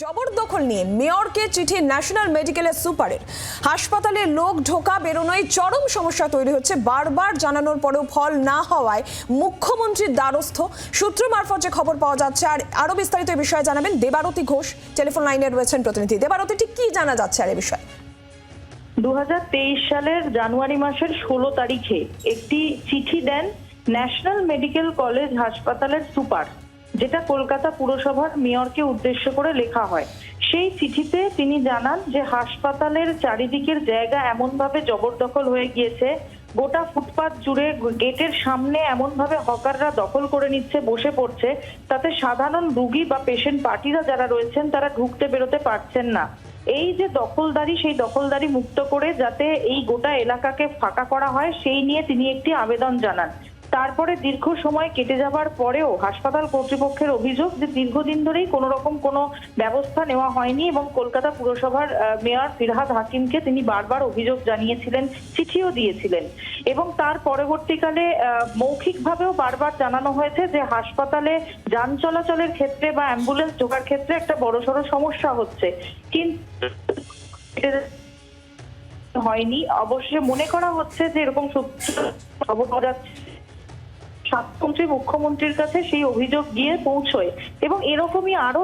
জবরদখল নিয়ে মেয়রকে চিঠি ন্যাশনাল মেডিকেলের সুপারের। হাসপাতালে লোক ঢোকা বেরোনোয় চরম সমস্যা তৈরি হচ্ছে। বারবার জানানোর পরেও ফল না হওয়ায় মুখ্যমন্ত্রীর দ্বারস্থ। সূত্র মারফত যে খবর পাওয়া যাচ্ছে, আর আরও বিস্তারিত এই বিষয়ে জানাবেন দেবারতী ঘোষ। টেলিফোন লাইনে রয়েছেন প্রতিনিধি। দেবারতী, ঠিক কি জানা যাচ্ছে আর এ বিষয়ে? দু হাজার তেইশ সালের জানুয়ারি মাসের ষোলো তারিখে একটি চিঠি দেন ন্যাশনাল মেডিকেল কলেজ হাসপাতালের সুপার। যেটা কলকাতা পুরসভার মেয়রকে উদ্দেশ্য করে লেখা হয়। সেই চিঠিতে তিনি জানান যে হাসপাতালের চারিদিকের জায়গা এমনভাবে জবরদখল হয়ে গিয়েছে, গোটা ফুটপাত জুড়ে গেটের সামনে এমনভাবে হকাররা দখল করে নিচ্ছে, বসে পড়ছে, তাতে সাধারণ রুগী বা পেশেন্ট পার্টিরা যারা রয়েছেন তারা ঢুকতে বেরোতে পারছেন না। এই যে দখলদারি, সেই দখলদারি মুক্ত করে যাতে এই গোটা এলাকাকে ফাঁকা করা হয়, সেই নিয়ে তিনি একটি আবেদন জানান। তারপরে দীর্ঘ সময় কেটে যাবার পরেও হাসপাতাল কর্তৃপক্ষের অভিযোগ যে দীর্ঘদিন ধরেই কোনো রকম কোনো ব্যবস্থা নেওয়া হয়নি এবং কলকাতা পুরসভার মেয়র ফিরহাদ হাকিমকে তিনি বারবার অভিযোগ জানিয়েছিলেন, চিঠিও দিয়েছিলেন এবং তার পরবর্তীকালে মৌখিকভাবেও বারবার জানানো হয়েছে যে হাসপাতালে যান চলাচলের ক্ষেত্রে বা অ্যাম্বুলেন্স ঢোকার ক্ষেত্রে একটা বড়সড় সমস্যা হচ্ছে। কিন্তু হয়নি। অবশ্যই মনে করা হচ্ছে যে এরকম খবর পাওয়া যাচ্ছে স্বাস্থ্যমন্ত্রী মুখ্যমন্ত্রীর কাছে সেই অভিযোগ গিয়ে পৌঁছয়। এবং এরকমই আরও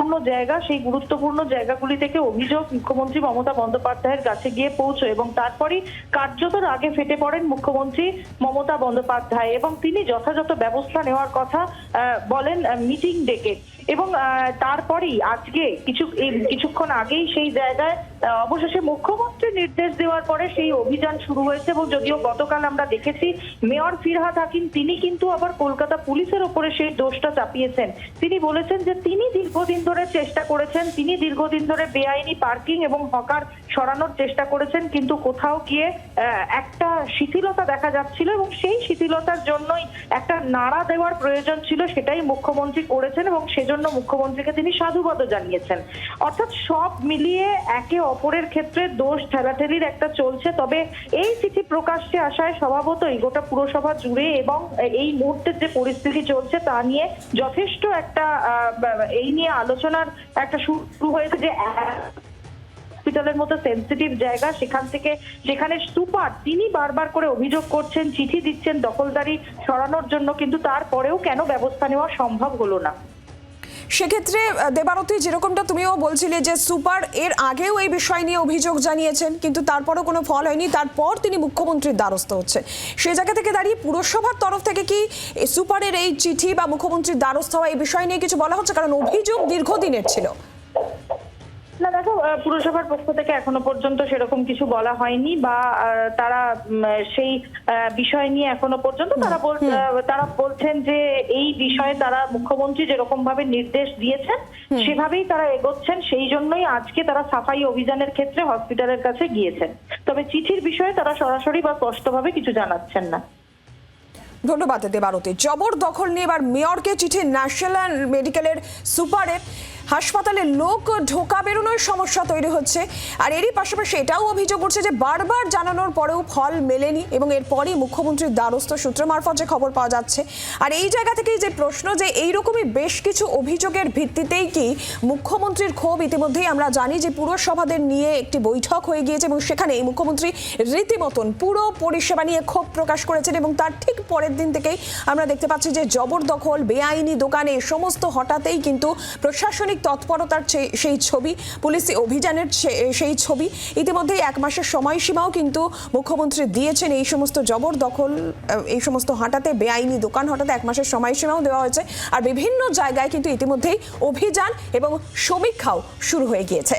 গুরুত্বপূর্ণ জায়গা, সেই গুরুত্বপূর্ণ জায়গাগুলি থেকে অভিযোগ মুখ্যমন্ত্রী মমতা বন্দ্যোপাধ্যায়ের কাছে গিয়ে পৌঁছয় এবং তারপরই কার্যত আগে ফেটে পড়েন মুখ্যমন্ত্রী মমতা বন্দ্যোপাধ্যায় এবং তিনি যথাযথ ব্যবস্থা নেওয়ার কথা বলেন মিটিং ডেকে। এবং তারপরেই আজকে কিছু কিছুক্ষণ আগেই সেই জায়গায় অবশেষে মুখ্যমন্ত্রী নির্দেশ দেওয়ার পরে সেই অভিযান শুরু হয়েছে এবং যদিও গতকাল আমরা দেখেছি মেয়র ফিরহাদ হাকিম, তিনি কিন্তু আবার কলকাতা পুলিশের ওপরে সেই দোষটা চাপিয়েছেন। তিনি বলেছেন যে তিনি দীর্ঘদিন ধরে চেষ্টা করেছেন, তিনি দীর্ঘদিন ধরে বেআইনি পার্কিং এবং হকার সরানোর চেষ্টা করেছেন, কিন্তু কোথাও গিয়ে একটা শিথিলতা দেখা যাচ্ছিল এবং সেই শিথিলতার জন্যই একটা নাড়া দেওয়ার প্রয়োজন ছিল, সেটাই মুখ্যমন্ত্রী করেছেন এবং সেজন্য মুখ্যমন্ত্রীকে তিনি সাধুবাদ জানিয়েছেন। অর্থাৎ সব মিলিয়ে একে অপরের ক্ষেত্রে দোষ ঠেলাঠেলির একটা চলছে, তবে এই চিঠি প্রকাশ্যে আসায় স্বভাবতই গোটা পুরসভা জুড়ে এবং এই মুহূর্তের যে পরিস্থিতি চলছে তা নিয়ে যথেষ্ট একটা এই নিয়ে আলোচনার একটা শুরু হয়েছে যে হসপিটালের মতো সেন্সিটিভ জায়গা, সেখান থেকে সেখানে সুপার, তিনি বারবার করে অভিযোগ করছেন, চিঠি দিচ্ছেন, দখলদারি সরানোর জন্য, কিন্তু তারপরেও কেন ব্যবস্থা নেওয়া সম্ভব হলো না? সেক্ষেত্রে দেবারতি, যেরকমটা তুমিও বলছিলে যে সুপার এর আগেও এই বিষয় নিয়ে অভিযোগ জানিয়েছেন, কিন্তু তারপরও কোনো ফল হয়নি। তারপর তিনি মুখ্যমন্ত্রীর দ্বারস্থ হচ্ছে সে জায়গা থেকে দাঁড়িয়ে পুরসভার তরফ থেকে কি সুপারের এই চিঠি বা মুখ্যমন্ত্রীর দ্বারস্থ হওয়া এই বিষয় নিয়ে কিছু বলা হচ্ছে? কারণ অভিযোগ দীর্ঘদিনের ছিল। না দেখো পুরসভার পক্ষ থেকে এখনও পর্যন্ত সেরকম কিছু বলা হয়নি বা তারা সেই বিষয় নিয়ে এখনও পর্যন্ত তারা তারা বলছেন যে এই বিষয়ে তারা মুখ্যমন্ত্রী যেরকম ভাবে নির্দেশ দিয়েছেন সেভাবেই তারা এগোচ্ছেন সেই জন্যই আজকে তারা সাফাই অভিযানের ক্ষেত্রে হসপিটালের কাছে গিয়েছেন। তবে চিঠির বিষয়ে তারা সরাসরি বা স্পষ্টভাবে কিছু জানাচ্ছেন না। ধন্যবাদ দেবারতী। জবরদখল নিয়ে এবার মেয়রকে চিঠি ন্যাশনাল মেডিকেলের সুপারের হাসপাতালে লোক ঢোকা বেরোনোর সমস্যা তৈরি হচ্ছে। আর এরই পাশাপাশি এটাও অভিযোগ উঠছে যে বারবার জানানোর পরেও ফল মেলেনি এবং এরপরই মুখ্যমন্ত্রীর দ্বারস্থ সূত্র মারফত যে খবর পাওয়া যাচ্ছে। আর এই জায়গা থেকেই যে প্রশ্ন যে এইরকমই বেশ কিছু অভিযোগের ভিত্তিতেই কি মুখ্যমন্ত্রীর ক্ষোভ ইতিমধ্যেই আমরা জানি যে পুরসভাদের নিয়ে একটি বৈঠক হয়ে গিয়েছে এবং সেখানে এই মুখ্যমন্ত্রী রীতিমতন পুরো পরিষেবা নিয়ে ক্ষোভ প্রকাশ করেছেন এবং তার ঠিক পরের দিন থেকেই আমরা দেখতে পাচ্ছি যে জবরদখল, বেআইনি দোকানে সমস্ত হঠাতেই কিন্তু প্রশাসনিক তৎপরতার সেই ছবি, পুলিশি অভিযানের সেই ছবি। ইতিমধ্যে এক মাসের সময়সীমাও কিন্তু মুখ্যমন্ত্রী দিয়েছেন এই সমস্ত জবরদখল এই সমস্ত হাঁটাতে, বেআইনি দোকান হঠাতে এক মাসের সময়সীমাও দেওয়া হয়েছে। আর বিভিন্ন জায়গায় কিন্তু ইতিমধ্যেই অভিযান এবং সমীক্ষাও শুরু হয়ে গিয়েছে।